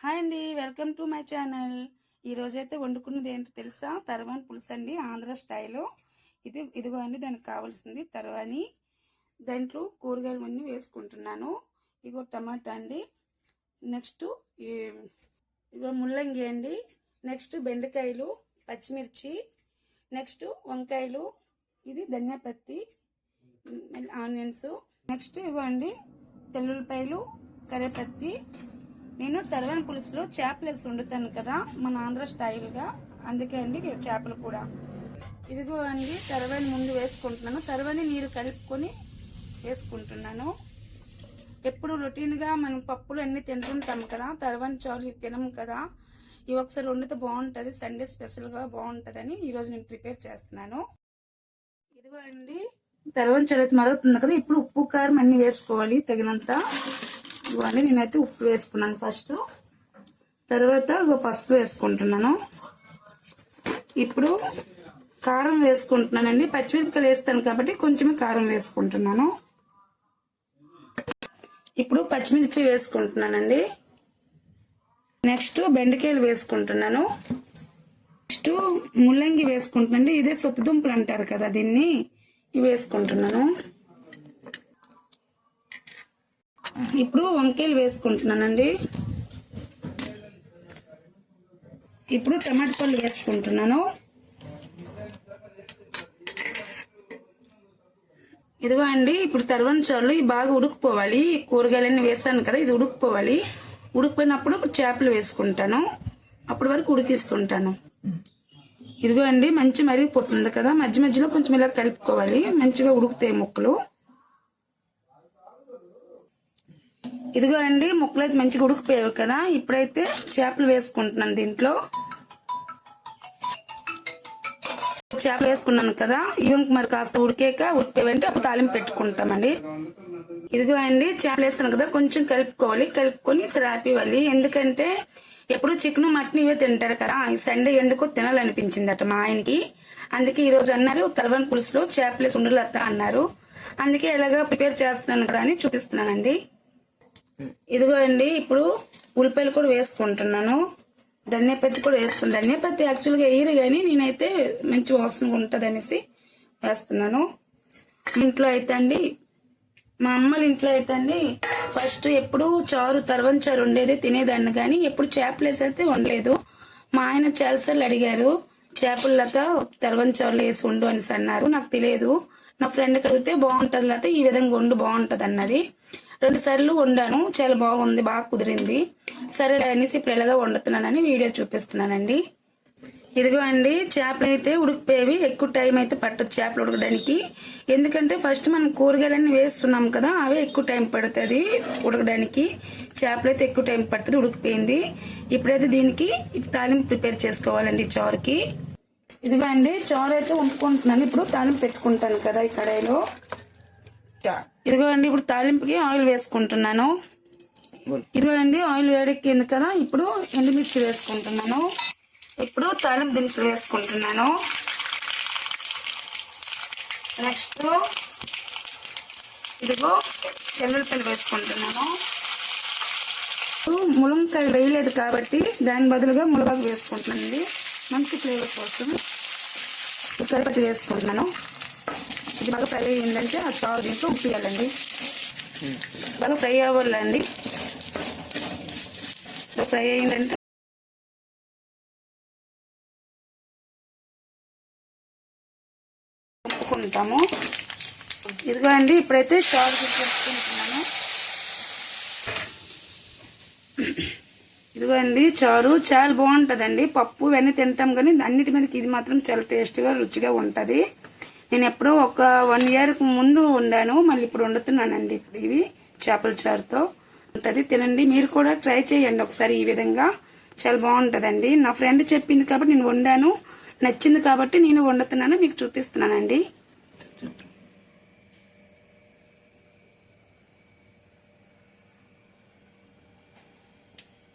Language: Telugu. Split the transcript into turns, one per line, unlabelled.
హాయ్ అండి వెల్కమ్ టు మై ఛానల్. ఈ రోజైతే వండుకున్నది ఏంటో తెలుసా? తర్వాని పులుసు అండి ఆంధ్ర స్టైల్లో ఇది ఇదిగో అండి దానికి కావాల్సింది తర్వాని. దాంట్లో కూరగాయలు అన్నీ వేసుకుంటున్నాను. ఇగో టమాటా అండి. నెక్స్ట్ ఇగో ముల్లంగి అండి. నెక్స్ట్ బెండకాయలు పచ్చిమిర్చి. నెక్స్ట్ వంకాయలు ఇది ధనియాపత్తి ఆనియన్స్. నెక్స్ట్ ఇగో అండి తెల్లుల్లిపాయలు కరేపత్తి నేను తర్వాని పులుసులో చేపలు వేసి వండుతాను కదా మన ఆంధ్ర స్టైల్గా. అందుకే అండి చేపలు కూడా. ఇదిగో అండి తెరవని ముందు వేసుకుంటున్నాను. తెరవని నీరు కలుపుకొని వేసుకుంటున్నాను. ఎప్పుడు రొటీన్గా మనం పప్పులు అన్ని తింటుంటాం కదా తెరవని చోరు తినము కదా. ఇవి ఒకసారి వండితే బాగుంటుంది సండే స్పెషల్గా బాగుంటుందని ఈరోజు నేను ప్రిపేర్ చేస్తున్నాను. ఇదిగో అండి తర్వాత అయితే మరుగుతుంది కదా ఇప్పుడు ఉప్పు కారం అన్ని వేసుకోవాలి తగినంత. ఇవన్నీ నేనైతే ఉప్పు వేసుకున్నాను ఫస్ట్. తర్వాత ఒక పసుపు వేసుకుంటున్నాను. ఇప్పుడు కారం వేసుకుంటున్నానండి. పచ్చిమిరపకాయలు వేస్తాను కాబట్టి కొంచెమే కారం వేసుకుంటున్నాను. ఇప్పుడు పచ్చిమిర్చి వేసుకుంటున్నానండి. నెక్స్ట్ బెండకాయలు వేసుకుంటున్నాను. నెక్స్ట్ ముల్లంగి వేసుకుంటున్నాండి ఇదే సొత్తు దుంపలు అంటారు కదా దీన్ని. ఇవి వేసుకుంటున్నాను. ఇప్పుడు వంకాయలు వేసుకుంటున్నానండి. ఇప్పుడు టమాటా పళ్ళు వేసుకుంటున్నాను. ఇదిగో అండి ఇప్పుడు తర్వని చాలు ఇవి బాగా ఉడుకుపోవాలి. కూరగాయలన్నీ వేసాను కదా ఇది ఉడుకుపోవాలి. ఉడికిపోయినప్పుడు ఇప్పుడు చేపలు వేసుకుంటాను. అప్పటి వరకు ఉడికిస్తుంటాను. ఇదిగో అండి మంచి మరిగిపోతుంది కదా. మధ్య మధ్యలో కొంచెం ఇలా కలుపుకోవాలి. మంచిగా ఉడుకుతాయి ముక్కలు. ఇదిగో అండి ముక్కలు అయితే మంచిగా ఉడికిపోయావు కదా. ఇప్పుడైతే చేపలు వేసుకుంటున్నాను దీంట్లో. చేపలు వేసుకున్నాను కదా ఇవి మరి కాస్త ఉడికాక ఉడిపోయావంటే అప్పుడు తాలింపు పెట్టుకుంటామండి. ఇదిగో అండి చేపలు వేస్తాను కదా కొంచెం కలుపుకోవాలి. కలుపుకొని సరాపివ్వాలి ఎందుకంటే ఎప్పుడు చికెన్ మటన్ ఇవే తింటారు కదా. ఈ సండే ఎందుకో తినాలనిపించిందట మా ఆయనకి. అందుకే ఈ రోజు అన్నారు తలవన్ పులుసులో చేపలు వేసి అన్నారు. అందుకే ఎలాగా ప్రిపేర్ చేస్తున్నాను కదా అని చూపిస్తున్నానండి. ఇదిగో అండి ఇప్పుడు ఉల్లిపాయలు కూడా వేసుకుంటున్నాను. ధనియాపత్తి కూడా వేసుకుని ధనియాపత్తి యాక్చువల్గా వేయరు కానీ నేనైతే మంచి వాసన ఉంటుంది అనేసి వేస్తున్నాను ఇంట్లో అయితే అండి మా అమ్మల ఇంట్లో అయితే అండి ఫస్ట్ ఎప్పుడు చారు తర్వన్ చారు ఉండేది తినేదాన్ని కానీ ఎప్పుడు చేపలు వేసైతే వండలేదు. మా ఆయన చాలాసార్లు అడిగారు చేపలతో లత తర్వన్ చారులు వేసి వండు అనేసి అన్నారు. నాకు తెలియదు. నా ఫ్రెండ్ అడిగితే బాగుంటుంది లేకపోతే ఈ విధంగా వండు బాగుంటుంది అన్నది రెండు సార్లు వండాను. చాలా బాగుంది బాగా కుదిరింది. సరే అనేసి ఇప్పుడు ఎలాగా వండుతున్నానని వీడియో చూపిస్తున్నానండి. ఇదిగో అండి చేపలు అయితే ఉడికిపోయేవి. ఎక్కువ టైం అయితే పట్టదు చేపలు ఉడకడానికి. ఎందుకంటే ఫస్ట్ మనం కూరగాయలన్నీ వేస్తున్నాం కదా అవే ఎక్కువ టైం పడుతుంది ఉడకడానికి. చేపలు అయితే ఎక్కువ టైం పట్టదు ఉడికిపోయింది. ఇప్పుడైతే దీనికి తాలింపు ప్రిపేర్ చేసుకోవాలండి చారుకి. ఇదిగో అండి చారు అయితే వండుకుంటున్నాను ఇప్పుడు తాలింపు పెట్టుకుంటాను కదా ఈ కడాయిలో. ఇదిగో అండి ఇప్పుడు తాలింపుకి ఆయిల్ వేసుకుంటున్నాను. ఇదిగోండి ఆయిల్ వేడెక్కింది కదా ఇప్పుడు ఎండుమిర్చి వేసుకుంటున్నాను. ఇప్పుడు తాలింపు దినుసులు వేసుకుంటున్నాను. నెక్స్ట్ ఇదిగో ఎల్లుల్లిపల్లి వేసుకుంటున్నాను. ములంకాయ వేయలేదు కాబట్టి దాని బదులుగా ములగాకు వేసుకుంటున్నానండి. మంచి ఫ్లేవర్ కోసం కరిపట్టి వేసుకుంటున్నాను. ఇది బాగా ఫ్రై అయ్యిందంటే ఆ చారు దీంట్లో ఉప్పియాలండి బాగా ఫ్రై అవ్వాలండి. ఫ్రై అయ్యిందంటే ఉప్పుకుంటాము ఇదిగో అండి ఇప్పుడైతే చారు చేసుకుంటున్నాను ఇదిగో అండి చారు చాలా బాగుంటుందండి. పప్పు ఇవన్నీ తింటాం కానీ అన్నిటి మీదకి ఇది మాత్రం చాలా టేస్ట్గా రుచిగా ఉంటుంది. నేను ఎప్పుడో ఒక వన్ ఇయర్ ముందు వండాను మళ్ళీ ఇప్పుడు వండుతున్నానండి. ఇవి చేపల చారుతో ఉంటుంది. తినండి. మీరు కూడా ట్రై చేయండి ఒకసారి ఈ విధంగా. చాలా బాగుంటుందండి. నా ఫ్రెండ్ చెప్పింది కాబట్టి నేను వండాను. నచ్చింది కాబట్టి నేను వండుతున్నాను. మీకు చూపిస్తున్నానండి.